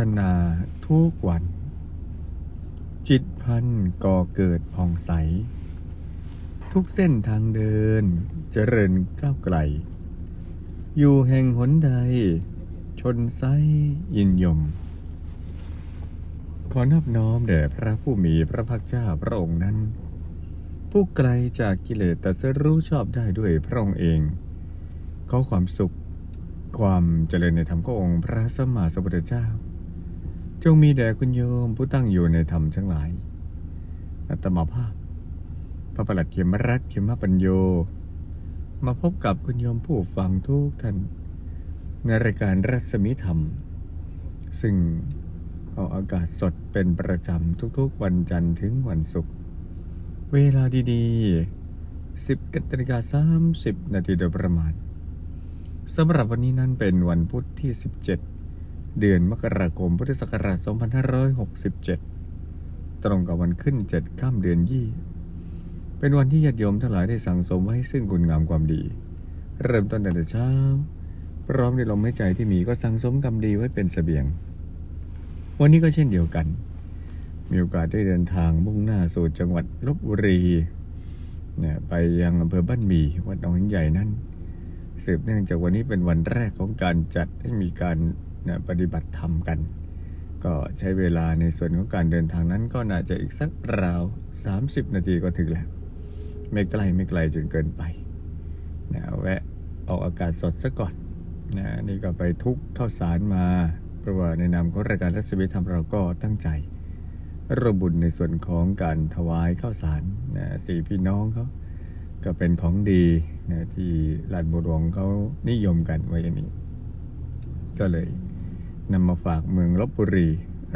ฒนาทุกวัน จิตพันก่อเกิดผ่องใส ทุกเส้นทางเดินเจริญก้าวไกล อยู่แห่งหนใด ชนไซยินยม ขอนอบน้อมแด่พระผู้มีพระภาคเจ้าพระองค์นั้น ผู้ไกลจากกิเลสแตรัสรู้ชอบได้ด้วยพระองค์เองขอความสุขความเจริญในธรรมขององค์พระสัมมาสัมพุทธเจ้า จงมีแด่คุณโยมผู้ตั้งอยู่ในธรรมทั้งหลาย อัตมาภาพ พระประหลัดเขมรัตเขมปัญโย มาพบกับคุณโยมผู้ฟังทุกท่าน ในรายการรัศมีธรรม ซึ่งออกอากาศสดเป็นประจำทุกๆ วันจันทร์ถึงวันศุกร์ เวลาดีๆ 11นาฬิกา30 นาทีโดยประมาณสำหรับวันนี้นั้นเป็นวันพุธที่ 17 เดือนมกราคมพุทธศักราช 2567 ตรงกับวันขึ้น 7 ข้ามเดือนยี่ เป็นวันที่ญาติโยมทั้งหลายได้สั่งสมไว้ซึ่งคุณงามความดี เริ่มต้นแต่เช้า พร้อมในลมหายใจที่มีก็สั่งสมกรรมดีไว้เป็นเสบียง วันนี้ก็เช่นเดียวกัน มีโอกาสได้เดินทางมุ่งหน้าสู่จังหวัดลบบุรีเนี่ยไปยังอำเภอบ้านหมีวัดหนองหินใหญ่นั้นสืบเนื่องจากวันนี้เป็นวันแรกของการจัดให้มีการ นะปฏิบัติธรรมกัน ก็ใช้เวลาในส่วนของการเดินทางนั้นก็น่าจะอีกสักราว 30 นาทีก็ถึงแล้ว ไม่ใกลไม่ไกลจนเกินไปนะแวะออกอากาศสดซะก่อนนะนี่ก็ไปทุกข้าวสารมาเพราะว่าในนามของรายการรัศมีธรรมเราก็ตั้งใจร่วมบุญในส่วนของการถวายข้าวสารนะสี่พี่น้องเขาก็เป็นของดีนะที่ลาดบุรวงเขานิยมกันไว้อย่างนี้ ก็เลย นำมาฝากเมืองลบบุรี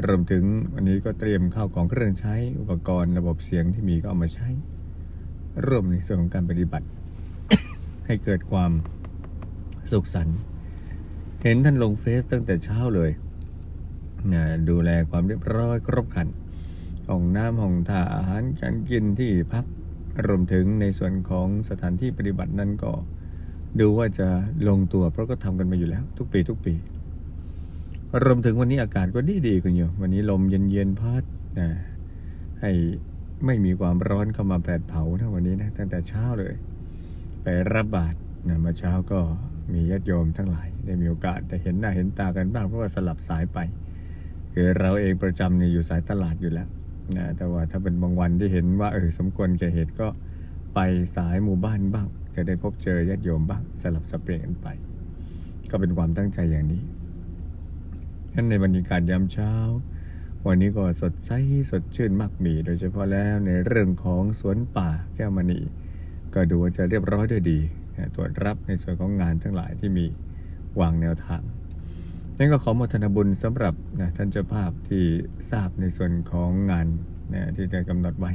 รวมถึงวันนี้ก็เตรียมข้าวของเครื่องใช้อุปกรณ์ระบบเสียงที่มีก็เอามาใช้ ร่วมในส่วนของการปฏิบัติ ให้เกิดความสุขสันต์เห็นท่านลงเฟซตั้งแต่เช้าเลยนะดูแลความเรียบร้อยครบครันห้องน้ำห้องท่าอาหารการกินที่พักรวมถึงในส่วนของสถานที่ปฏิบัตินั้นก็ ดูว่าจะลงตัวเพราะก็ทำกันมาอยู่แล้ว ทุกปีทุกปี รวมถึงวันนี้อากาศก็ดีดีๆคุณโยมวันนี้ลมเย็นๆพัดนะให้ไม่มีความร้อนเข้ามาแผดเผานะวันนี้นะตั้งแต่เช้าเลย ไปรับบาตรนะมาเช้าก็มีญาติโยมทั้งหลาย ได้มีโอกาสได้เห็นหน้าเห็นตากันบ้างเพราะว่าสลับสายไปคือเราเองประจำเนี่ยอยู่สายตลาดอยู่แล้วนะแต่ว่าถ้าเป็นบางวันที่เห็นว่าเออสมควรแก่เหตุก็ไปสายหมู่บ้านบ้าง จะได้พบเจอญาติโยมบ้างสลับสเปลี่ยนกันไป ก็เป็นความตั้งใจอย่างนี้ งั้นในบรรยากาศยามเช้า วันนี้ก็สดใสสดชื่นมากมีโดยเฉพาะแล้วในเรื่องของสวนป่าแก้วมณีก็ดูว่าจะเรียบร้อยด้วยดีนะตรวจรับในส่วนของงานทั้งหลายที่มีวางแนวทางนั่นก็ขอมทนาบุญสำหรับนะท่านเจ้าภาพที่ทราบในส่วนของงานนะที่ได้กำหนดไว้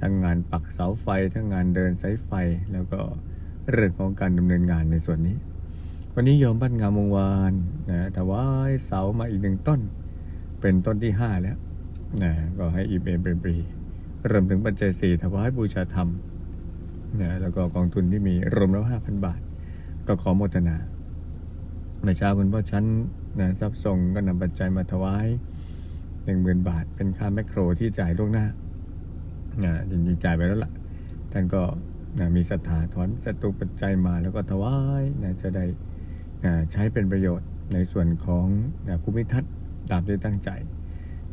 ทั้งงานปักเสาไฟ ทั้งงานเดินสายไฟ แล้วก็เรื่องของการดำเนินงานในส่วนนี้ วันนี้โยมบ้านงามวงวานนะถวายเสามาอีกหนึ่งต้น เป็นต้นที่ห้าแล้วนะก็ให้อีเมเป็นปรีเริ่มถึงปัจจัยสี่ถวายบูชาธรรมนะแล้วก็กองทุนที่มีรวมแล้วห้าพันบาท ก็ขอโมทนาเมื่อเช้าคุณพ่อชั้นนะทรัพย์ส่งก็นำปัจจัยมาถวายหนึ่งหมื่นบาท เป็นค่าแมคโครที่จ่ายล่วงหน้านะจริงๆจ่ายไปแล้วล่ะท่านก็นะมีศรัทธาถอนสตุปัจจัยมาแล้วก็ถวายนะจะได้ ใช้เป็นประโยชน์ในส่วนของภูมิทัศน์ตามที่ตั้งใจ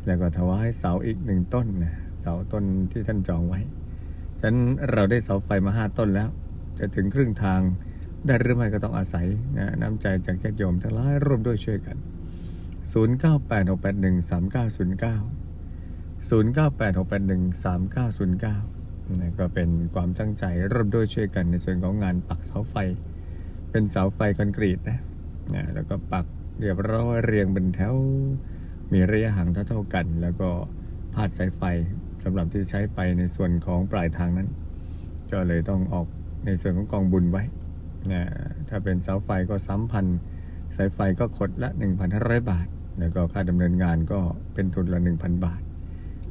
แล้วก็ถวายเสาอีกหนึ่งต้นนะเสาต้นที่ท่านจองไว้ฉะนั้นเราได้เสาไฟมาห้าต้นแล้ว จะถึงครึ่งทางได้หรือไม่ก็ต้องอาศัยนะน้ำใจจากญาติโยมทั้งหลายร่วมด้วยช่วยกัน 0986813909นะก็เป็นความตั้งใจร่วมด้วยช่วยกันในส่วนของงานปักเสาไฟ เป็นเสาไฟคอนกรีตนะนะแล้วก็ปักเรียบร้อยเรียงเป็นแถว มีระยะห่างเท่าๆกัน แล้วก็พาดสายไฟสำหรับที่ใช้ไปในส่วนของปลายทางนั้น ก็เลยต้องออกในส่วนของกองบุญไว้นะถ้าเป็นเสาไฟก็สามพันสายไฟก็ขดละ 1,500 บาท แล้วก็ค่าดำเนินงานก็เป็นทุนละ 1,000 บาท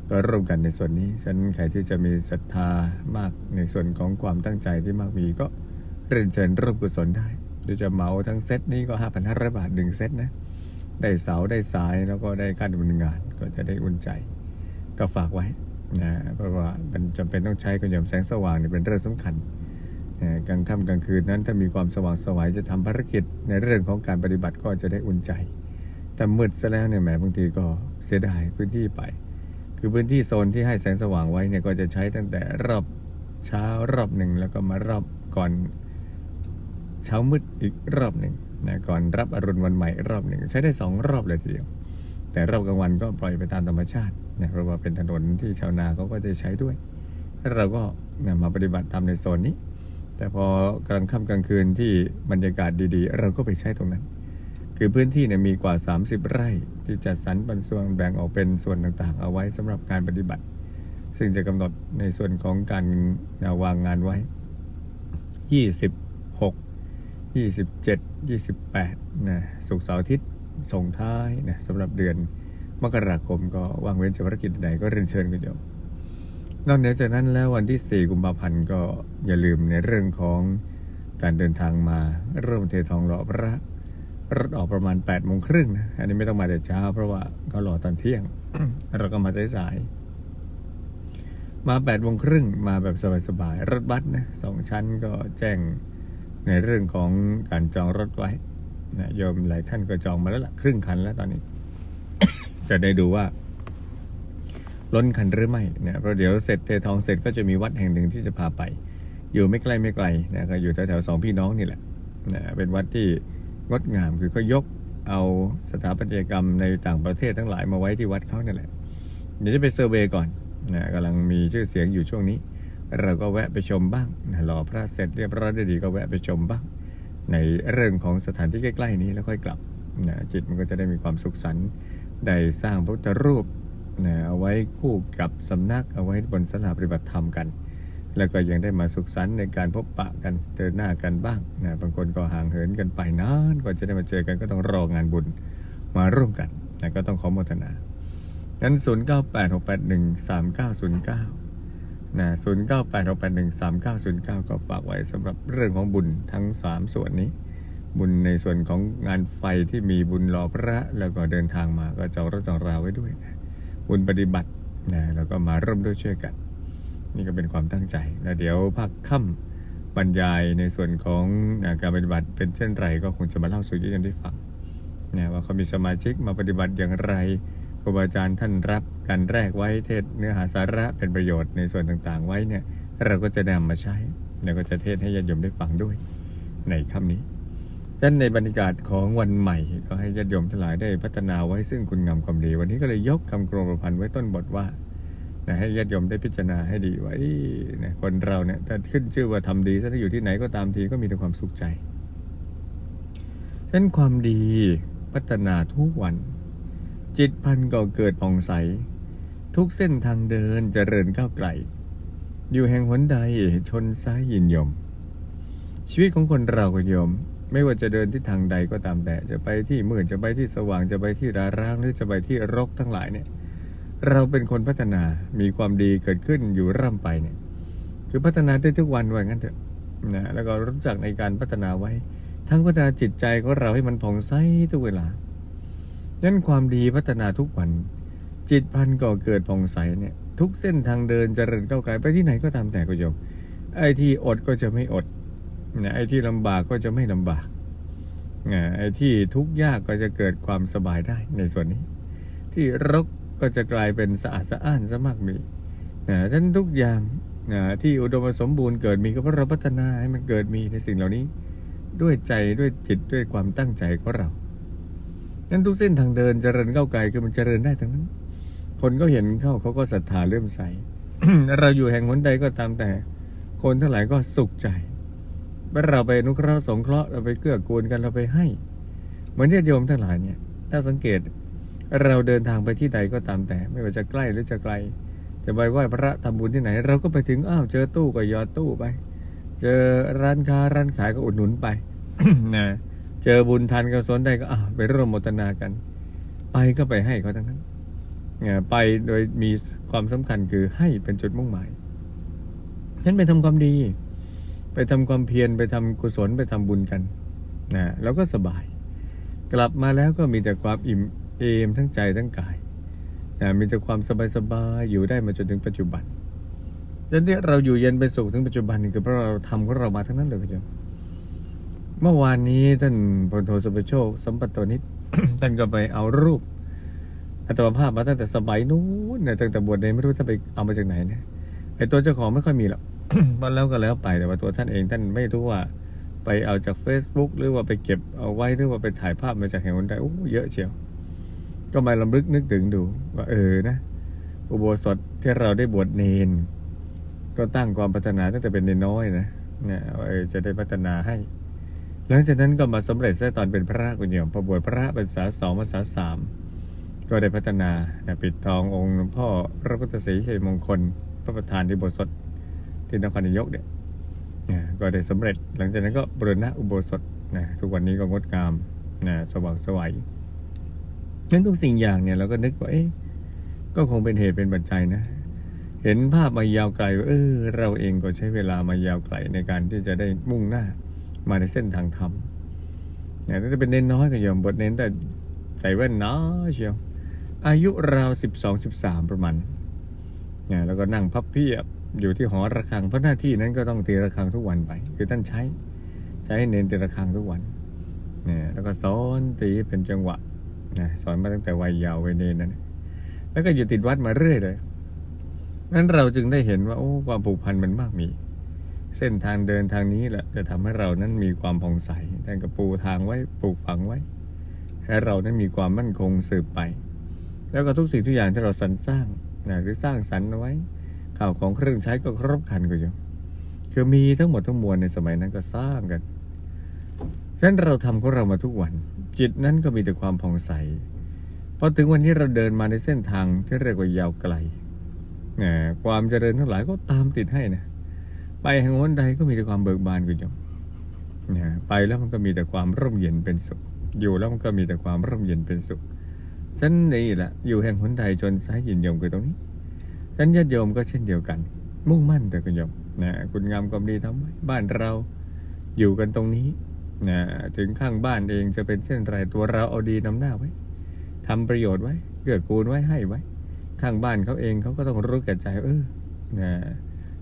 ก็ร่วมกันในส่วนนี้ฉะนั้นใครที่จะมีศรัทธามากในส่วนของความตั้งใจที่มากมีก็ เรียนเชิญร่วมกุศลได้รือจะเหมาทั้งเซตนี้ก็ห้าพันห้าร้อยบาทหนึ่งเซตนะ ได้เสาได้สายแล้วก็ได้ค่าดำเนินงานก็จะได้อุ่นใจ ก็ฝากไว้นะเพราะว่ามันจำเป็นต้องใช้กระยมแสงสว่างนี่เป็นเรื่องสำคัญนะกลางค่ำกลางคืนนั้นถ้ามีความสว่างสวัยจะทำภารกิจในเรื่องของการปฏิบัติก็จะได้อุ่นใจแต่มืดซะแล้วเนี่ยแหมบางทีก็เสียดายพื้นที่ไป คือพื้นที่โซนที่ให้แสงสว่างไว้เนี่ยก็จะใช้ตั้งแต่รอบเช้ารอบหนึ่งแล้วก็มารอบก่อน เช้ามืดอีกรอบหนึ่งนะก่อนรับอรุณวันใหม่รอบหนึ่ง ใช้ได้สองรอบเลยทีเดียว แต่รอบกลางวันก็ปล่อยไปตามธรรมชาตินะเพราะว่าเป็นถนนที่ชาวนาเขาก็จะใช้ด้วยเราก็นะมาปฏิบัติตามในโซนนี้ แต่พอกลางค่ำกลางคืนที่บรรยากาศดีๆ เราก็ไปใช้ตรงนั้น คือพื้นที่เนี่ยมีกว่า 30 ไร่ที่จัดสรรปันส่วนแบ่งออกเป็นส่วนต่างๆ เอาไว้สำหรับการปฏิบัติ ซึ่งจะกำหนดในส่วนของการวางงานไว้26 27 28นะสุกเสาร์อาทิตย์ส่งท้ายนะสำหรับเดือนมกราคมก็วางเว้นจากภารกิจใดก็เรียนเชิญกันโยมนอกเหนือจากนั้นแล้ววันที่ 4 กุมภาพันธ์ก็อย่าลืมในเรื่องของการเดินทางมาเริ่มเททองหล่อพระรถออกประมาณ8ปดโมงครึ่งนะอันนี้ไม่ต้องมาแต่เช้า เพราะว่าเขารอตอนเที่ยง เราก็มาสายๆมา8ปดโมงครึ่งมาแบบสบายๆรถบัสนะสองชั้นก็แจ้ง ในเรื่องของการจองรถไว้นะโยมหลายท่านก็จองมาแล้วล่ะครึ่งคันแล้วตอนนี้ จะได้ดูว่าล้นคันหรือไม่เนี่ยเพราะเดี๋ยวเสร็จเททองเสร็จก็จะมีวัดแห่งหนึ่งที่จะพาไป อยู่ไม่ไกลไม่ไกลนะก็อยู่แถวๆสองพี่น้องนี่แหละนะเป็นวัดที่งดงามคือเขายกเอาสถาปัตยกรรมในต่างประเทศทั้งหลายมาไว้ที่วัดเขานั่นแหละเดี๋ยวจะไปเซอร์เวยก่อนนะกำลังมีชื่อเสียงอยู่ช่วงนี้ เราก็แวะไปชมบ้างนะรอพระเสร็จเรียบร้อยได้ดีก็แวะไปชมบ้าง ในเรื่องของสถานที่ใกล้ ๆ นี้แล้วค่อยกลับนะจิตมันก็จะได้มีความสุขสันต์ได้สร้างพระพุทธรูปนะเอาไว้คู่กับสำนักเอาไว้บนสลาปฏิบัติธรรมกัน แล้วก็ยังได้มาสุขสันต์ในการพบปะกันเจอหน้ากันบ้างนะบางคนก็ห่างเหินกันไปนานกว่าจะได้มาเจอกันก็ต้องรองานบุญมาร่วมกันนะก็ต้องขอโมทนางั้น 0 9 8 6 8 1 3 9 0 9นะ0 9 8 6 8 1 3 9 0 9ก็ฝากไว้สำหรับเรื่องของบุญทั้ง3ส่วนนี้ บุญในส่วนของงานไฟที่มีบุญรอพระแล้วก็เดินทางมาก็จองรถจองราไว้ด้วยนะบุญปฏิบัตินะแล้วก็มาร่วมด้วยช่วยกัน นี่ก็เป็นความตั้งใจ แล้วเดี๋ยวภาคค่ำบรรยายในส่วนของอาการปฏิบัติเป็นเช่นไรก็คงจะมาเล่าสู่ญาติได้ฟังนะว่าเขามีสมาชิกมาปฏิบัติอย่างไร ครูบาอาจารย์ท่านรับการแรกไว้เทศเนื้อหาสาระเป็นประโยชน์ในส่วนต่างๆ ไว้เนี่ยเราก็จะนำมาใช้แล้วก็จะเทศให้ญาติโยมได้ฟังด้วยในค่ำนี้ดังนั้นในบรรยากาศของวันใหม่ก็ให้ญาติโยมทั้งหลายได้พัฒนาไว้ซึ่งคุณงามความดี วันนี้ก็เลยยกคำกรมประพันธ์ไว้ต้นบทว่านะให้ญาติโยมได้พิจารณาให้ดีไว้นะคนเราเนี่ยถ้าขึ้นชื่อว่าทำดีถ้าอยู่ที่ไหนก็ตามทีก็มีแต่ความสุขใจฉะนั้นความดีพัฒนาทุกวัน จิตพันก็เกิดผ่องใส ทุกเส้นทางเดินจเจริญก้าวไกล อยู่แห่งหนใดชนซ้ายยินยม ชีวิตของคนเราก็โยม ไม่ว่าจะเดินที่ทางใดก็ตามแต่ จะไปที่มืดจะไปที่สว่างจะไปที่ราร้างหรือจะไปที่รกทั้งหลายเนี่ย เราเป็นคนพัฒนามีความดีเกิดขึ้นอยู่ร่ำไปเนี่ย คือพัฒนาได้ทุกวันว่างั้นเถอะนะแล้วก็รู้จักในการพัฒนาไว้ ทั้งพัฒนาจิตใจของเราให้มันผ่องใสทุกเวลา นั้นความดีพัฒนาทุกวัน จิตพันก็เกิดผ่องใสเนี่ย ทุกเส้นทางเดินเจริญก้าวไกลไปที่ไหนก็ตามแต่ก็ยมไอ้ที่อดก็จะไม่อดนะไอ้ที่ลำบากก็จะไม่ลำบากนะไอ้ที่ทุกข์ยากก็จะเกิดความสบายได้ในส่วนนี้ ที่รกก็จะกลายเป็นสะอาดสะอ้านซะมากมีนะฉันทุกอย่างนะที่อุดมสมบูรณ์เกิดมีก็เพราะเราพัฒนาให้มันเกิดมีในสิ่งเหล่านี้ ด้วยใจด้วยจิตด้วยความตั้งใจของเรา นั้นทุกเส้นทางเดินเจริญก้าวไกลคือมันเจริญได้ทั้งนั้น คนก็เห็นเข้าเขาก็ศรัทธาเลื่มใสเราอยู่แห่งหนใดก็ตามแต่ คนทั้งหลายก็สุขใจเมื่อเราไปนุเคราะห์สงเคราะห์เราไปเกื้อกูลกันเราไปให้ เหมือนญาติโยมทั้งหลายเนี่ย ถ้าสังเกตเราเดินทางไปที่ใดก็ตามแต่ ไม่ว่าจะใกล้หรือจะไกล จะไปไหว้พระทำบุญที่ไหน เราก็ไปถึงอ้าวเจอตู้ก็ยอดตู้ไป เจอร้านค้าร้านขายก็อุดหนุนไปนะ เจอบุญทันก็สนได้ก็อ้าวไปร่วมโมทนากัน ไปก็ไปให้เขาทั้งนั้นไปโดยมีความสำคัญคือให้เป็นจุดมุ่งหมายฉันไปทำความดี ไปทำความเพียรไปทำกุศลไปทำบุญกันนะแล้วก็สบาย กลับมาแล้วก็มีแต่ความอิ่มเอมทั้งใจทั้งกายนะมีแต่ความสบายสบายๆอยู่ได้มาจนถึงปัจจุบันจนที่เราอยู่เย็นเป็นสุขถึงปัจจุบันนี่คือเพราะเราทำของเรามาทั้งนั้นเลยคุณโยม เมื่อวานนี้ท่านพลโทสุประโชค สมปัตโตนิตท่านก็ไปเอารูปอัตมภาพมาตั้งแต่สมัยนู้นเนี่ยตั้งแต่บวชเนไม่รู้ท่านไปเอามาจากไหนนี่ยไอตัวเจ้าของไม่ค่อยมีหรอกมันแล้วก็แล้วไปแต่ว่าตัวท่านเองท่านไม่รู้ว่าไปเอาจาก Facebook หรือว่าไปเก็บเอาไว้หรือว่าไปถ่ายภาพมาจากแห่งคนใดโอ้เยอะเชียว ก็มาลำลึกนึกถึงดูว่าเออนะ อุโบสถที่เราได้บวชเนน ก็ตั้งความพัฒนาตั้งแต่เป็นเนน้อยนะเนี่ยเออจะได้พัฒนาให้ หลังจากนั้นก็มาสำเร็จซะตอนเป็นพระกุญยมพอบวชพระภาษาสองภาษาสามก็ได้พัฒนาปิดทององค์หลวงพ่อพระพุทธศรีชัยมงคล พระประธานที่โบสถที่นครนายกเนี่ยนะก็ได้สำเร็จหลังจากนั้นก็บรณะอุโบสถนะทุกวันนี้ก็งดงามนะสว่างไสวัยนั้นทุกสิ่งอย่างเนี่ยเราก็นึกว่าเอ๊ะก็คงเป็นเหตุเป็นปัจจัยนะ เห็นภาพมายาวไกล เออเราเองก็ใช้เวลามายาวไกลในการที่จะได้มุ่งหน้า มาในเส้นทางธรรมเนี่ยถ้าจะเป็นเน้นน้อยก็ยอมบทเน้นแต่ใส่แว่นน้อยเชียว อายุราวสิบสองสิบสามประมาณเนี่ยแล้วก็นั่งพับเพียบอยู่ที่หอระฆังเพราะหน้าที่นั้นก็ต้องตีระฆังทุกวันไป คือท่านใช้ ใช้เน้นตีระฆังทุกวันเนี่ยแล้วก็สอนตีเป็นจังหวะนะสอนมาตั้งแต่วัยเยาว์วัยเนนนั่นแล้วก็อยู่ติดวัดมาเรื่อยเลยนั้นเราจึงได้เห็นว่าโอ้ความผูกพันมันมากมี เส้นทางเดินทางนี้แหละจะทำให้เรานั้นมีความผ่องใสท่านก็ปูทางไว้ปลูกฝังไว้ ให้เรานั้นมีความมั่นคงสืบไป แล้วก็ทุกสิ่งทุกอย่างที่เราสรรสร้างนะหรือสร้างสรรค์ไว้ข่าวของเครื่องใช้ก็ครบครันก็อยู่คือมีทั้งหมดทั้งมวลในสมัยนั้นก็สร้างกันฉะนั้นเราทำของเรามาทุกวัน จิตนั้นก็มีแต่ความผ่องใสพอถึงวันนี้เราเดินมาในเส้นทางที่เรียกว่ายาวไกลความเจริญทั้งหลายก็ตามติดให้นะ ไปแห่งวันใดก็มีแต่ความเบิกบานกุญยมนะไปแล้วมันก็มีแต่ความร่มเย็นเป็นสุข อยู่แล้วมันก็มีแต่ความร่มเย็นเป็นสุขฉันนี่แหละอยู่แห่งหนใดจนสายยินยมคือตรงนี้ฉันญาติโยมก็เช่นเดียวกัน มุ่งมั่นแต่กุญยมนะคุณงามความดีทำไว้บ้านเราอยู่กันตรงนี้นะถึงข้างบ้านเองจะเป็นเช่นไรตัวเราเอาดีนำหน้าไว้ทำประโยชน์ไว้เกื้อกูลไว้ให้ไว้ ข้างบ้านเขาเองเขาก็ต้องรู้แก่ใจเออนะ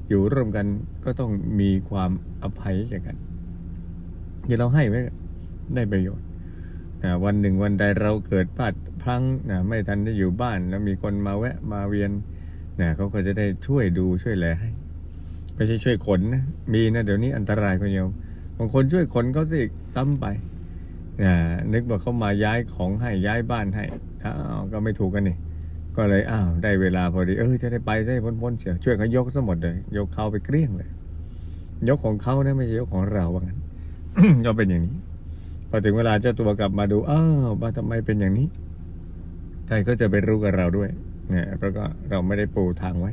อยู่ร่วมกันก็ต้องมีความอภัยแก่กันอย่าเราให้ไว้ได้ประโยชน์นะวันหนึ่งวันใดเราเกิดพลาดพลั้งนะไม่ทันได้อยู่บ้าน แล้วมีคนมาแวะมาเวียนนะเขาก็จะได้ช่วยดูช่วยแลให้ไม่ใช่ช่วยขนนะมีนะเดี๋ยวนี้อันตรายคนโยมบางคนช่วยขนเขาสิซ้ำไปนะนึกว่าเขามาย้ายของให้ย้ายบ้านให้อ้าวก็ไม่ถูกกันนี่ ก็เลยอ้าวได้เวลาพอดี เออจะได้ไปได้พ้นๆเชียช่วยเขายกซะหมดเลยยกเขาไปเกลี้ยงเลย ยกของเขานะไม่ใช่ยกของเราว่างั้นก็เป็นอย่างนี้ พอถึงเวลาเจ้าตัวกลับมาดูอ้าวว่าทำไมเป็นอย่างนี้ใครก็จะไปรู้กับเราด้วยเนี่ยเพราะก็เราไม่ได้ปูทางไว้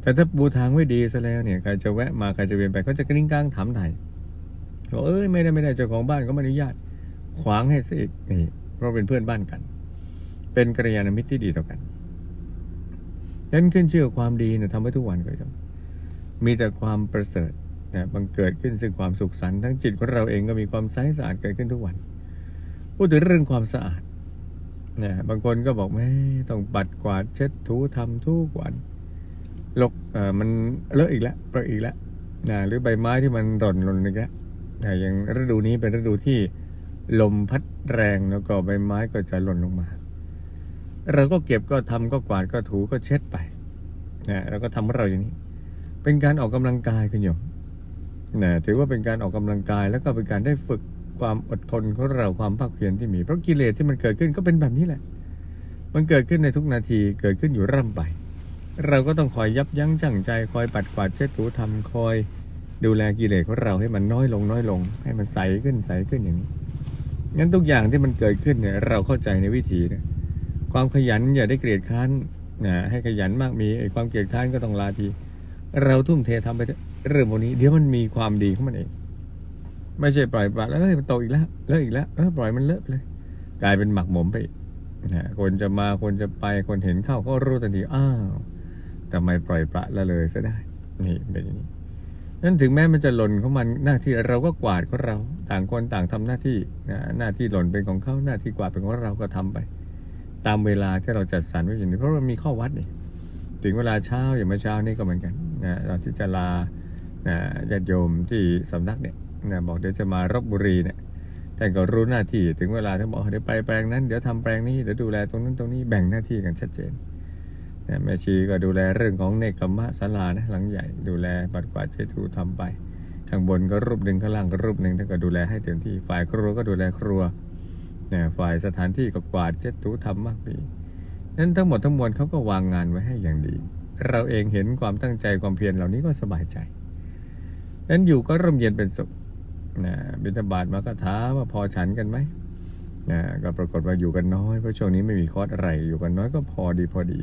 แต่ถ้าปูทางไว้ดีซะแล้วเนี่ยใครจะแวะมาใครจะเวียนไปเขาจะกริ้งกลางถามไถ่บอกเอ้ยไม่ได้ไม่ได้เจ้าของบ้านก็ไม่อนุญาต ขวางให้ซะอีกนี่เพราะเป็นเพื่อนบ้านกัน เป็นกัลยาณมิตรที่ดีต่อกันนั้นขึ้นชื่อความดีเนี่ยทำให้ทุกวันก็ยังมีแต่ความประเสริฐนะบังเกิดขึ้นซึ่งความสุขสันต์ทั้งจิตของเราเองก็มีความใสสะอาดเกิดขึ้นทุกวันพูดถึงเรื่องความสะอาดนะบางคนก็บอกแม่ต้องปัดกวาดเช็ดถูทำทุกวันลกเออมันเลอะอีกแล้วเปรอะอีกแล้วนะหรือใบไม้ที่มันหล่นหล่นอีกแล้วนะอย่างฤดูนี้เป็นฤดูที่ลมพัดแรงแล้วก็ใบไม้ก็จะหล่นลงมา เราก็เก็บก็ทำก็กวาดก็ถูก็เช็ดไปนะเราก็ทำของเราอย่างนี้ เป็นการออกกำลังกายคุณโยมนะถือว่าเป็นการออกกำลังกายแล้วก็เป็นการได้ฝึกความอดทนของเราความภาคเพียรที่มีเพราะกิเลสที่มันเกิดขึ้นก็เป็นแบบนี้แหละ มันเกิดขึ้นในทุกนาทีเกิดขึ้นอยู่ร่ำไป เราก็ต้องคอยยับยั้งชั่งใจ คอยปัดกวาดเช็ดถูทำคอย ดูแลกิเลสของเราให้มันน้อยลงน้อยลง ให้มันใสขึ้นใสขึ้นอย่างนี้งั้นทุกอย่างที่มันเกิดขึ้นเนี่ยเราเข้าใจในวิธีนะ ความขยันอย่าได้เกลียดค้านนะให้ขยันมากมีไอ้ความเกลียดค้านก็ต้องลาที เราทุ่มเททำไปเรื่องพวกนี้ เดี๋ยวมันมีความดีของมันเอง ไม่ใช่ปล่อยปละแล้วเอ้ยมันโตอีกแล้วเลอะอีกแล้วเออปล่อยมันเลอะไปเลย กลายเป็นหมักหมมไปอีกนะคนจะมาคนจะไปคนเห็นเข้าก็รู้ทันทีอ้าวทำไมปล่อยปละละเลยซะได้ นี่เป็นอย่างนี้นั้นถึงแม้มันจะหล่นของมันหน้าที่เราก็กวาดของเรา ต่างคนต่างทำหน้าที่นะหน้าที่หล่นเป็นของเขาหน้าที่กวาดเป็นของเราก็ทำไป ตามเวลาที่เราจัดสรรไว้อย่างนี้เพราะเรามีข้อวัดนี่ถึงเวลาเช้าอย่างเมื่อเช้านี่ก็เหมือนกันนะเราที่จะลาญาติโยมที่สำนักเนี่ยนะบอกเดี๋ยวจะมารบบุรีเนี่ยท่านก็รู้หน้าที่ถึงเวลาท่านบอกเดี๋ยวไปแปลงนั้นเดี๋ยวทำแปลงนี้เดี๋ยวดูแลตรงนั้นตรงนี้แบ่งหน้าที่กันชัดเจนนะแม่ชีก็ดูแลเรื่องของเนกขมะศาลานะหลังใหญ่ดูแลปัดกวาดเช็ดถูทำไปข้างบนก็รูปหนึ่งข้างล่างก็รูปหนึ่งท่านก็ดูแลให้เต็มที่ฝ่ายครัวก็ดูแลครัว นะฝ่ายสถานที่ก็กวาดเช็ดถูทำมากมีนั้นทั้งหมดทั้งมวลเขาก็วางงานไว้ให้อย่างดี เราเองเห็นความตั้งใจความเพียรเหล่านี้ก็สบายใจนั้นอยู่ก็ร่มเย็นเป็นสุขนะบิณฑบาตมาก็ถามว่าพอฉันกันไหมนะก็ปรากฏว่าอยู่กันน้อยเพราะช่วงนี้ไม่มีคอร์สอะไรอยู่กันน้อยก็พอดีพอดี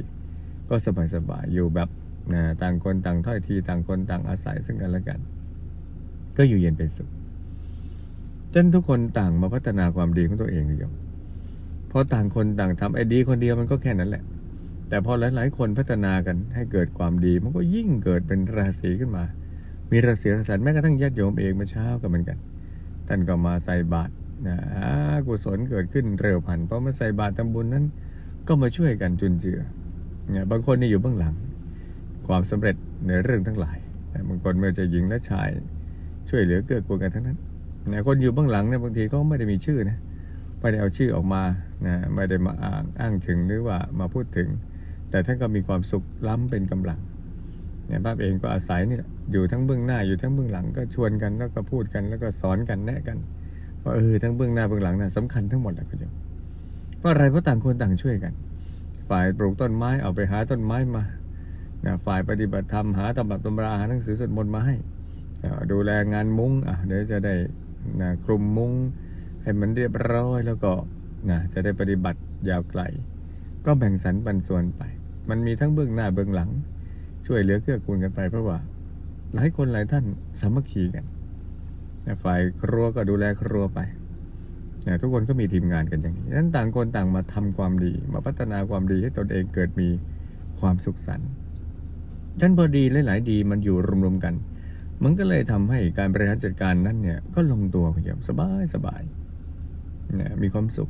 ก็สบายสบายอยู่แบบนะต่างคนต่างถ้อยทีต่างคนต่างอาศัยซึ่งกันและกัน ก็อยู่เย็นเป็นสุข จนทุกคนต่างมาพัฒนาความดีของตัวเองอยู่เพราะต่างคนต่างทำไอ้ดีคนเดียวมันก็แค่นั้นแหละ แต่พอหลาย ๆ คนพัฒนากันให้เกิดความดีมันก็ยิ่งเกิดเป็นราศีขึ้นมา มีราศีราศีแม้กระทั่งญาติโยมเองเมื่อเช้าก็เหมือนกัน ท่านก็มาใส่บาตรนะอากุศลเกิดขึ้นเร็วพันเพราะมาใส่บาตรทำบุญนั้น ก็มาช่วยกันจุนเจือเนี่ยบางคนนี่อยู่เบื้องหลัง ความสำเร็จในเรื่องทั้งหลาย แต่บางคนไม่ว่าจะหญิงและชาย ช่วยเหลือเกื้อกูลกันทั้งนั้น นะคนอยู่เบื้องหลังเนี่ยบางทีก็ไม่ได้มีชื่อนะไม่ได้เอาชื่อออกมานะไม่ได้มาอ้างอ้างถึงหรือว่ามาพูดถึง แต่ท่านก็มีความสุขล้ำเป็นกำลังเนี่ยภาพเองก็อาศัยนี่แหละอยู่ทั้งเบื้องหน้าอยู่ทั้งเบื้องหลังก็ชวนกันแล้วก็พูดกันแล้วก็สอนกันแนะกันว่าเออทั้งเบื้องหน้าเบื้องหลังน่ะสำคัญทั้งหมดแหละคุณโยมเพราะอะไรเพราะต่างคนต่างช่วยกัน ฝ่ายปลูกต้นไม้เอาไปหาต้นไม้มานะฝ่ายปฏิบัติธรรมหาตำรับตำราหาหนังสือสวดมนต์มาให้ดูแลงานมุ้งอะเดี๋ยวจะได้ นะคลุมมุ้งให้มันเรียบร้อยแล้วก็นะจะได้ปฏิบัติยาวไกล ก็แบ่งสรรปันส่วนไป มันมีทั้งเบื้องหน้าเบื้องหลัง ช่วยเหลือเกื้อกูลกันไปเพราะว่า หลายคนหลายท่านสามัคคีกันนะฝ่ายครัวก็ดูแลครัวไปนะทุกคนก็มีทีมงานกันอย่างนี้นั้นต่างคนต่างมาทำความดี มาพัฒนาความดีให้ตนเองเกิดมีความสุขสันต์ดันพอดีหลาย ๆ ดีมันอยู่รวมๆกัน มันก็เลยทำให้การบริหารจัดการนั้นเนี่ยก็ลงตัวคุณโยมสบายสบายนะมีความสุข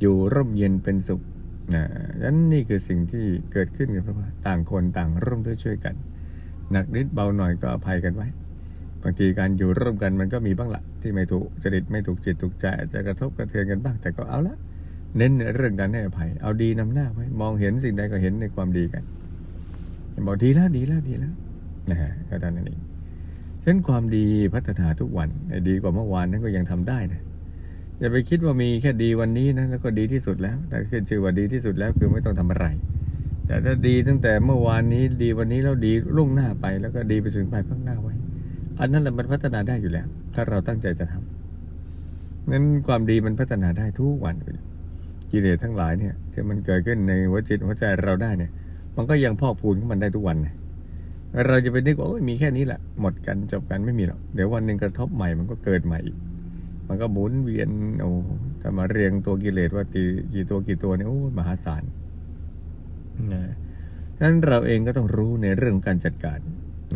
อยู่ร่มเย็นเป็นสุขนะนั้นนี่คือสิ่งที่เกิดขึ้นกันเพราะว่าต่างคนต่างร่วมด้วยช่วยกัน หนักนิดเบาหน่อยก็อภัยกันไว้ บางทีการอยู่ร่วมกันมันก็มีบ้างละที่ไม่ถูกจริตไม่ถูกจิตถูกใจอาจจะกระทบกระเทือนกันบ้างแต่ก็เอาละเน้นเรื่องการให้อภัย เอาดีนำหน้าไว้มองเห็นสิ่งใดก็เห็นในความดีกันบอกดีแล้วดีแล้วดีแล้วนะฮะก็เท่านั้นเอง ฉะนั้นความดีพัฒนาทุกวันดีกว่าเมื่อวานนั้นก็ยังทำได้นะอย่าไปคิดว่ามีแค่ดีวันนี้นะแล้วก็ดีที่สุดแล้ว แต่ขึ้นชื่อว่าดีที่สุดแล้วคือไม่ต้องทำอะไร แต่ถ้าดีตั้งแต่เมื่อวานนี้ดีวันนี้แล้วดีล่วงหน้าไปแล้วก็ดีไปถึงภายภาคหน้าไว้ อันนั้นแหละมันพัฒนาได้อยู่แล้ว ถ้าเราตั้งใจจะทำนั้นความดีมันพัฒนาได้ทุกวันกิเลสทั้งหลายเนี่ยที่มันเกิดขึ้นในหัวจิตหัวใจเราได้เนี่ย มันก็ยังพอกพูนขึ้นมันได้ทุกวันนะ เราจะไปนึกว่าโอ้ยมีแค่นี้แหละ หมดกันจบกันไม่มีหรอก เดี๋ยววันหนึ่งกระทบใหม่มันก็เกิดใหม่อีก มันก็หมุนเวียนโอ้ถ้ามาเรียงตัวกิเลสว่ากี่กี่ตัวกี่ตัวเนี่ยโอ้มหาศาลนะนั้นเราเองก็ต้องรู้ในเรื่องการจัดการ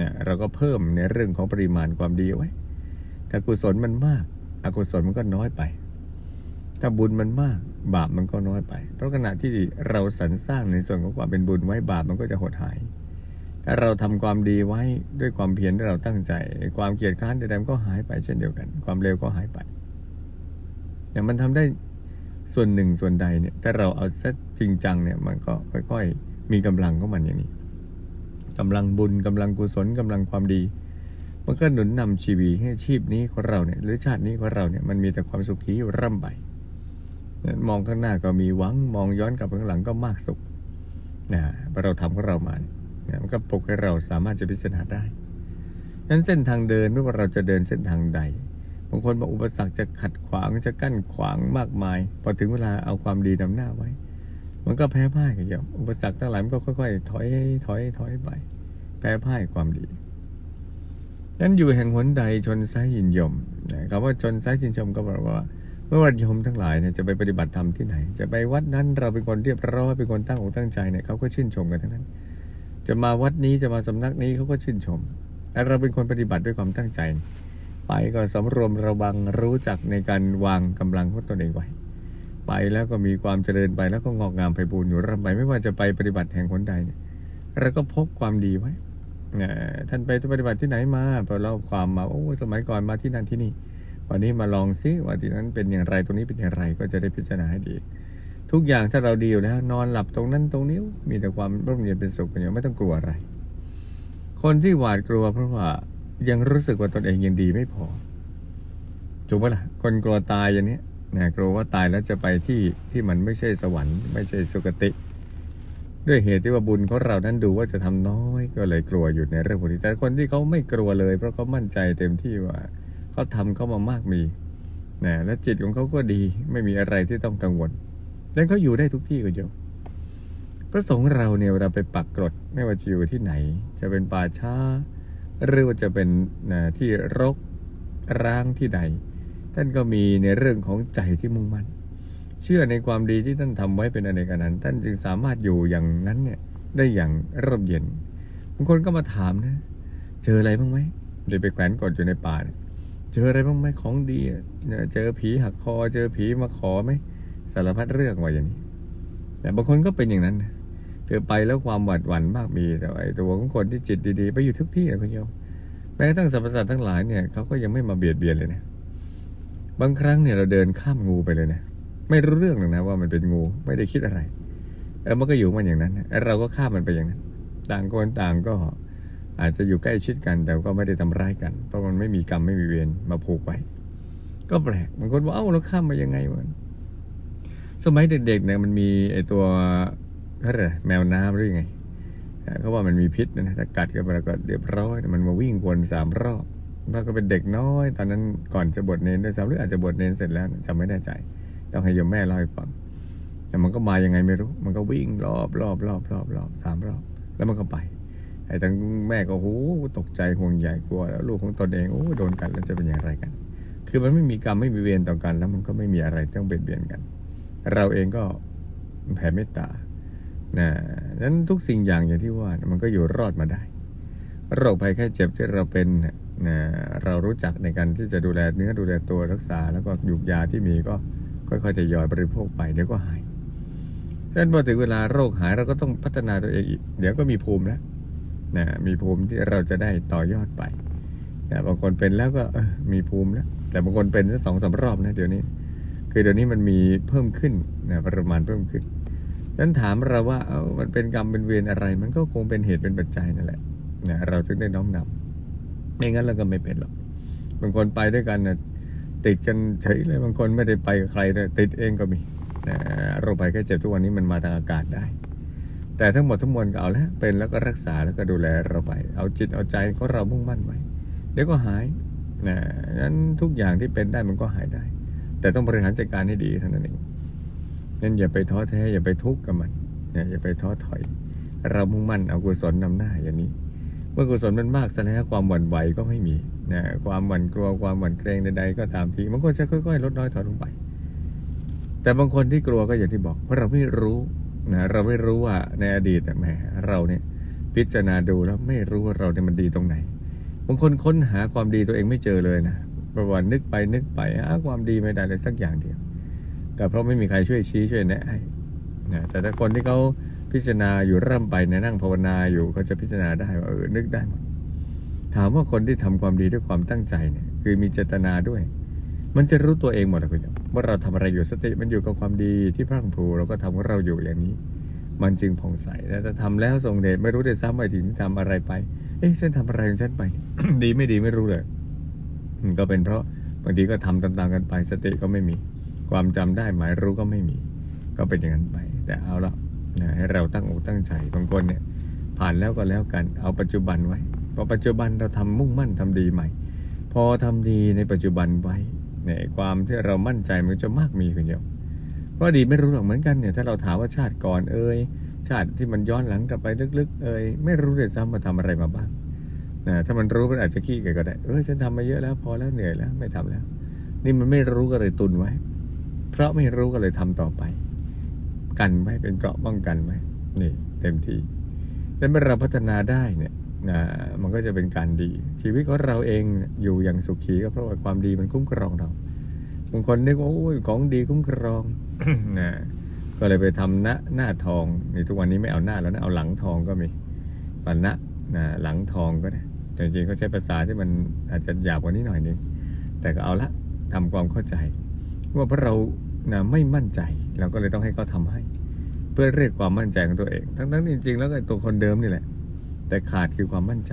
นะเราก็เพิ่มในเรื่องของปริมาณความดีไว้ ถ้ากุศลมันมาก อกุศลมันก็น้อยไป ถ้าบุญมันมาก บาปมันก็น้อยไป เพราะขณะที่เราสรรสร้างในส่วนของความเป็นบุญไว้บาปมันก็จะหดหาย ถ้าเราทำความดีไว้ด้วยความเพียรที่เราตั้งใจ ความเกียจค้านใดๆก็หายไปเช่นเดียวกัน ความเร็วก็หายไปอย่างมันทำได้ส่วนหนึ่งส่วนใดเนี่ยถ้าเราเอาซะจริงจังเนี่ยมันก็ค่อยๆมีกำลังของมันอย่างนี้กำลังบุญกำลังกุศลกำลังความดี มันก็หนุนนำชีวิตให้ชีพนี้ของเราเนี่ยหรือชาตินี้ของเราเนี่ยมันมีแต่ความสุขีอยู่ร่ำไปมองข้างหน้าก็มีหวังมองย้อนกลับข้างหลังก็มากสุขนะเราะเราทำของเรามาเนี่ย นะมันก็ปลุกให้เราสามารถจะพิจารณาได้นั้นเส้นทางเดินไม่ว่าเราจะเดินเส้นทางใดบางคนบอกอุปสรรคจะขัดขวางจะกั้นขวางมากมาย พอถึงเวลาเอาความดีนำหน้าไว้ มันก็แพ้พ่ายกันอย่างอุปสรรคทั้งหลายมันก็ค่อยๆ ถอยถอยถอยไป แพ้พ่ายความดีนั้นอยู่แห่งหนใดชนไซยินยมนะคำว่าชนไซยินยมก็แปลว่าเมื่อวันโยมทั้งหลายเนี่ยจะไปปฏิบัติธรรมที่ไหน จะไปวัดนั้นเราเป็นคนเรียบร้อยเป็นคนตั้งอกตั้งใจเนี่ยเขาก็ชื่นชมกันทั้งนั้น จะมาวัดนี้จะมาสำนักนี้เขาก็ชื่นชมแต่เราเป็นคนปฏิบัติด้วยความตั้งใจ ไปก็สำรวมระวังรู้จักในการวางกำลังของตนเองไว้ ไปแล้วก็มีความเจริญไปแล้วก็งอกงามไปบูรณ์อยู่ร่ำไปไม่ว่าจะไปปฏิบัติแห่งคนใดเนี่ยเราก็พกความดีไว้ท่านไปปฏิบัติที่ไหนมาพอเล่าความมาโอ้สมัยก่อนมาที่นั่นที่นี่ วันนี้มาลองซิว่าที่นั้นเป็นอย่างไรตรงนี้เป็นอย่างไรก็จะได้พิจารณาให้ดี ทุกอย่างถ้าเราดีอยู่แล้ว นอนหลับตรงนั้นตรงนี้มีแต่ความร่มเย็นเป็นสุขกันอยู่ไม่ต้องกลัวอะไร คนที่หวาดกลัวเพราะว่ายังรู้สึกว่าตนเองยังดีไม่พอถูกไหมล่ะคนกลัวตายอย่างนี้นะกลัวว่าตายแล้วจะไปที่ที่มันไม่ใช่สวรรค์ ไม่ใช่สุคติ ด้วยเหตุที่ว่าบุญของเรานั้นดูว่าจะทำน้อยก็เลยกลัวอยู่ในเรื่องพวกนี้แต่คนที่เขาไม่กลัวเลย เพราะเขามั่นใจเต็มที่ว่าเขาทำเขามามากมีนะและจิตของเขาก็ดีไม่มีอะไรที่ต้องกังวล แล้วเขาอยู่ได้ทุกที่ก็โยมพระสงฆ์เราเนี่ยเวลาไปปักกรดไม่ว่าจะอยู่ที่ไหน จะเป็นป่าช้า หรือว่าจะเป็นนะที่รกร้างที่ใด ท่านก็มีในเรื่องของใจที่มุ่งมั่นเชื่อในความดีที่ท่านทำไว้เป็นอเนกอนันต์ท่านจึงสามารถอยู่อย่างนั้นเนี่ยได้อย่างร่มเย็นบางคนก็มาถามนะ เจออะไรบ้างไหมเดี๋ยวไปแขวนกดอยู่ในป่าเนี่ยเจออะไรบ้างไหมของดีเจอผีหักคอ เจอผีมาขอไหม สารพัดเรื่องว่าอย่างนี้ แต่บางคนก็เป็นอย่างนั้นนะเธอไปแล้วความหวาดหวั่นมากมีแต่ว่าไอ้ตัวของคนที่จิตดีๆ ไปอยู่ทุกที่นะคุณโยมแม้กระทั่งสรรพสัตว์ทั้งหลายเนี่ยเขาก็ยังไม่มาเบียดเบียนเลยนะบางครั้งเนี่ยเราเดินข้ามงูไปเลยนะไม่รู้เรื่องหรอกนะว่ามันเป็นงูไม่ได้คิดอะไรเออมันก็อยู่มันอย่างนั้นไอ้เราก็ข้ามมันไปอย่างนั้น ต่างคนต่างก็อาจจะอยู่ใกล้ชิดกันแต่ก็ไม่ได้ทำร้ายกัน เพราะมันไม่มีกรรมไม่มีเวรมาผูกไว้ ก็แปลกบางคนบอกเอ้าเราข้ามมายังไงวะ สมัยเด็กๆเนี่ยมันมีไอตัวเขาเรียกอะไรแมวน้ำหรือยังไงเขาว่ามันมีพิษนะถ้ากัดกันไปแล้วก็เรียบร้อยมันมาวิ่งวนสามรอบแล้วก็เป็นเด็กน้อย ตอนนั้นก่อนจะบวชเนรด้วยซ้ำหรืออาจจะบวชเนรเสร็จแล้วจำไม่แน่ใจต้องให้โยมแม่เล่าให้ฟังแต่มันก็มายังไงไม่รู้ มันก็วิ่งรอบรอบรอบรอบรอบสามรอบ แล้วมันก็ไปไอ้ทั้งแม่ก็โหตกใจห่วงใหญ่กลัวแล้วลูกของตนเองโอ้โดนกันแล้วจะเป็นอย่างไรกัน คือมันไม่มีกรรมไม่มีเวรต่อกัน แล้วมันก็ไม่มีอะไรต้องเบียดเบียนกัน เราเองก็แผ่เมตตานะนั้นทุกสิ่งอย่างอย่างที่ว่ามันก็อยู่รอดมาได้ โรคภัยแค่เจ็บที่เราเป็นนะเรารู้จักในการที่จะดูแลเนื้อดูแลตัวรักษา แล้วก็ยุกยาที่มีก็ค่อยๆจะย่อยบริโภคไปเดี๋ยวก็หายฉะนั้นพอถึงเวลาโรคหายเราก็ต้องพัฒนาตัวเองอีก เดี๋ยวก็มีภูมิแล้วนะมีภูมิที่เราจะได้ต่อยอดไปนะบางคนเป็นแล้วก็มีภูมิแล้วแต่บางคนเป็นสักสองสามรอบนะเดี๋ยวนี้ คือเดี๋ยวนี้มันมีเพิ่มขึ้นนะประมาณเพิ่มขึ้นนั้นถามเราว่าเออมันเป็นกรรมเป็นเวรอะไร มันก็คงเป็นเหตุเป็นปัจจัยนั่นแหละนะเราจึงได้น้อมนำไม่งั้นเราก็ไม่เป็นหรอกบางคนไปด้วยกันนะติดกันเฉยเลยบางคนไม่ได้ไปกับใครเลยติดเองก็มีนะโรคภัยแค่เจ็บทุกวันนี้มันมาทางอากาศได้ แต่ทั้งหมดทั้งมวลก็เอาแล้วเป็นแล้วก็รักษาแล้วก็ดูแลเราไป เอาจิตเอาใจของเรามุ่งมั่นไว้เดี๋ยวก็หายนะงั้นทุกอย่างที่เป็นได้มันก็หายได้ แต่ต้องบริหารจัดการให้ดีเท่านั้นเองงั้นอย่าไปท้อแท้อย่าไปทุกข์กับมันนะอย่าไปท้อถอย เรามุ่งมั่นเอากุศลนำหน้าอย่างนี้ เมื่อกุศลมันมากแล้วความหวั่นไหวก็ไม่มีนะความหวั่นกลัวความหวั่นเกรงใดๆก็ตามทีมันก็จะค่อยๆ ลดน้อยถอยลงไป แต่บางคนที่กลัวก็อย่างที่บอก เพราะเราไม่รู้นะเราไม่รู้ว่าในอดีตน่แหมเราเนี่ยพิจารณาดูแล้วไม่รู้ว่าเราเนี่ยมันดีตรงไหนบางคนค้นหาความดีตัวเองไม่เจอเลยนะ ประวัตินึกไปนึกไปหาความดีไม่ได้เลยสักอย่างเดียว แต่เพราะไม่มีใครช่วยชี้ช่วยแนะให้นะแต่ถ้าคนที่เขาพิจารณาอยู่ร่ำไปในะนั่งภาวนาอยู่เขาจะพิจารณาได้ว่าเออนึกได้หมดถามว่าคนที่ทำความดีด้วยความตั้งใจเนี่ย คือมีเจตนาด้วย มันจะรู้ตัวเองหมดนะคุณโยมว่าเราทำอะไรอยู่สติมันอยู่กับความดีที่พรั่งพรูเราก็ทำของเราอยู่อย่างนี้ มันจึงผ่องใสแต่ถ้าทำแล้วทรงเดชไม่รู้ได้ซ้ำไปถึงทำอะไรไป เอ๊ะฉันทำอะไรของฉันไป ดีไม่ดีไม่รู้เลย ก็เป็นเพราะบางทีก็ทำตามๆกันไปสติก็ไม่มีความจำได้หมายรู้ก็ไม่มี ก็เป็นอย่างนั้นไป แต่เอาละนะให้เราตั้งอกตั้งใจบางคนเนี่ยผ่านแล้วก็แล้วกันเอาปัจจุบันไว้พอปัจจุบันเราทำมุ่งมั่นทำดีใหม่ พอทำดีในปัจจุบันไว้เนี่ยความที่เรามั่นใจมันจะมากมีขึ้นเยอะเพราะดีไม่รู้หรอกเหมือนกันเนี่ยถ้าเราถามว่าชาติก่อนเอ่ยชาติที่มันย้อนหลังกลับไปลึกๆ เอ่ยไม่รู้เลยซ้ำมาทำอะไรมาบ้าง นะถ้ามันรู้มันอาจจะขี้เกียจก็ได้เออฉันทำมาเยอะแล้ว พอแล้วเหนื่อยแล้วไม่ทำแล้ว นี่มันไม่รู้ก็เลยตุนไว้ เพราะไม่รู้ก็เลยทำต่อไป กันไว้เป็นเกราะป้องกันไว้นี่เต็มที่แล้วเมื่อเราพัฒนาได้เนี่ยนะมันก็จะเป็นการดี ชีวิตของเราเองอยู่อย่างสุขีก็เพราะว่าความดีมันคุ้มครองเราบางคนนึกว่าโอ้ยของดีคุ้มครองนะก็เลยไปทำหน้าหน้าทองนี่ทุกวันนี้ไม่เอาหน้าแล้วนะเอาหลังทองก็มีปันนะนะหลังทองก็ได้ แต่จริงๆเขาใช้ภาษาที่มันอาจจะหยาบกว่านี้หน่อยนึงแต่ก็เอาละทำความเข้าใจ ว่าเพราะเรานะไม่มั่นใจเราก็เลยต้องให้เขาทำให้ เพื่อเรียกความมั่นใจของตัวเอง ทั้งๆจริง ๆ แล้วก็ตัวคนเดิมนี่แหละ แต่ขาดคือความมั่นใจ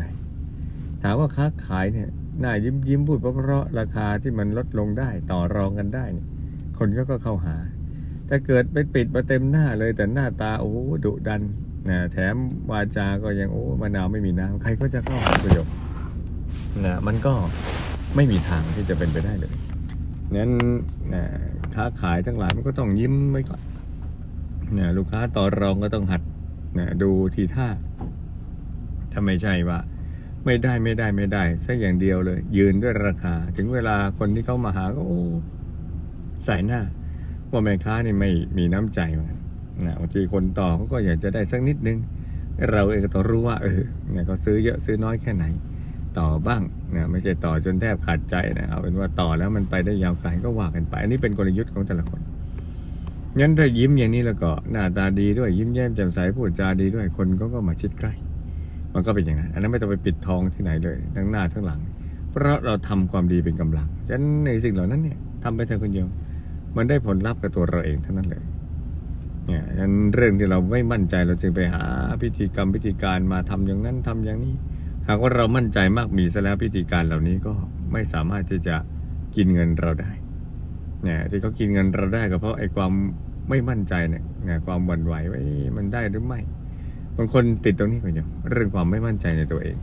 ถามว่าค้าขายเนี่ยน่ายิ้มยิ้มพูดเพราะเพราะราคาที่มันลดลงได้ต่อรองกันได้ คนก็ก็เข้าหาแต่เกิดไปปิดมาเต็มหน้าเลยแต่หน้าตาโอ้โหดุดัน นะแถมวาจาก็ยังโอ้มะนาวไม่มีน้ำใครก็จะเข้าหาประโยชน์นะมันก็ไม่มีทางที่จะเป็นไปได้เลยงั้นนะค้าขายทั้งหลายมันก็ต้องยิ้มไว้ก่อนนะลูกค้าต่อรองก็ต้องหัดนะดูทีท่าถ้าไม่ใช่ว่า ไม่ได้ไม่ได้ไม่ได้สักอย่างเดียวเลย ยืนด้วยราคา ถึงเวลาคนที่เขามาหาก็โอ้ใส่หน้า ว่าแม่ค้านี่ไม่มีน้ำใจมือน นนะบางทีคนต่อเขาก็อยากจะได้สักนิดนึง เราเองก็ต้องรู้ว่าเออเนี่ยเขาซื้อเยอะซื้อน้อยแค่ไหน ต่อบ้างนะไม่ใช่ต่อจนแทบขาดใจนะเอาเป็นว่าต่อแล้วมันไปได้ยาวไกลก็ว่ากันไป อันนี้เป็นกลยุทธ์ของแต่ละคนงั้นถ้ายิ้มอย่างนี้แล้วก็หน้าตาดีด้วยยิ้มแย้มแจ่มใสพูดจาดีด้วยคนก็ก็มาชิดใกล้ มันก็เป็นอย่างนั้น อันนั้นไม่ต้องไปปิดทองที่ไหนเลย ทั้งหน้าทั้งหลัง เพราะเราทำความดีเป็นกำลังฉะนั้นในสิ่งเหล่านั้นเนี่ยทำไปเถอะคนเดียวมันได้ผลลัพธ์กับตัวเราเองเท่านั้นเลย เนี่ยฉะนั้นเรื่องที่เราไม่มั่นใจเราจึงไปหาพิธีกรรมพิธีการมาทำอย่างนั้นทำอย่างนี้ หากว่าเรามั่นใจมากมีซะแล้วพิธีการเหล่านี้ก็ไม่สามารถที่จะกินเงินเราได้เนี่ยที่เขากินเงินเราได้ก็เพราะไอ้ความไม่มั่นใจเนี่ยความหวั่นไหวว่ามันได้หรือไม่บางคนติดตรงนี้ก่อนอย่างเรื่องความไม่มั่นใจในตัวเอง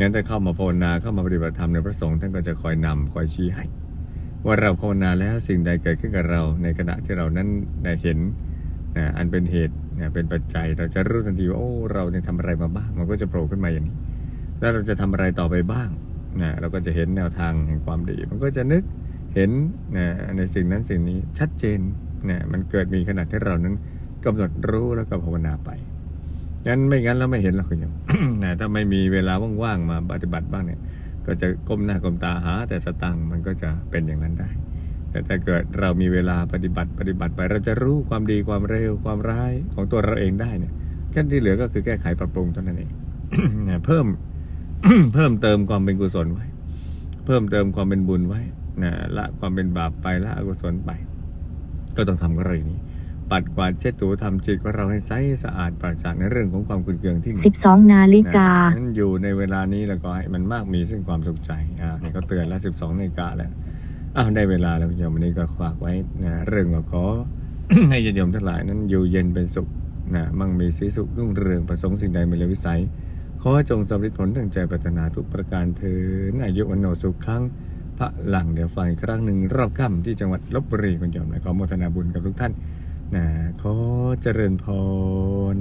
งั้นถ้าเข้ามาภาวนาเข้ามาปฏิบัติธรรมในพระสงฆ์ท่านก็จะคอยนำคอยชี้ให้ ว่าเราภาวนาแล้วสิ่งใดเกิดขึ้นกับเรา ในขณะที่เรานั้นได้เห็น นะอันเป็นเหตุนะเป็นปัจจัยเราจะรู้ทันทีว่าโอ้เราเนี่ยทำอะไรมาบ้าง มันก็จะโผล่ขึ้นมาอย่างนี้แล้วเราจะทำอะไรต่อไปบ้างนะเราก็จะเห็นแนวทางแห่งความดี มันก็จะนึกเห็นนะในสิ่งนั้นสิ่งนี้ชัดเจนนะมันเกิดมีขณะที่เรานั้นกำหนดรู้แล้วก็ภาวนาไปงั้นไม่งั้นเราไม่เห็นหรอกคุณโยมนะถ้าไม่มีเวลาว่างๆมาปฏิบัติบ้างเนี่ย ก็จะก้มหน้าก้มตาหาแต่สตังมันก็จะเป็นอย่างนั้นได้ แต่ถ้าเกิดเรามีเวลาปฏิบัติปฏิบัติไป เราจะรู้ความดีความเร็วความร้ายของตัวเราเองได้เนี่ยแค่ที่เหลือก็คือแก้ไขปรับปรุงเท่านั้นเองนะเพิ่มเพิ่มเติมความเป็นกุศลไว้ เพิ่มเติมความเป็นบุญไว้นะละความเป็นบาปไปละอกุศลไป ก็ต้องทำกรณีนี้ปัดกวาดเช็ดถูทำจิตของเราให้ใสสะอาดปราศจากในเรื่องของความขุ่นเคืองที่มี12 นาฬิกานะนั้นอยู่ในเวลานี้แล้วก็ให้มันมากมีซึ่งความสุขใจอ่านี่ก็เตือนแล้ว 12 นาฬิกาแล้ว อ้าวได้เวลาแล้วคุณโยมวันนี้ก็ฝากไว้นะเรื่องก็ขอให้ญาติโยมทั้งหลายนั้นอยู่เย็นเป็นสุขนะมั่งมีสีสุขรุ่งเรืองประสงค์สิ่งใดไม่เลววิสัย ขอจงสำเร็จผลดังใจปรารถนาทุกประการเถิดอายุวันโนสุขครั้งพระหลังเดี๋ยวฟังอีกครั้งหนึ่งรอบค่ำที่จังหวัดลบบุรีคุณโยมนะขอโมทนาบุญกับทุกท่านนะขอเจริญพร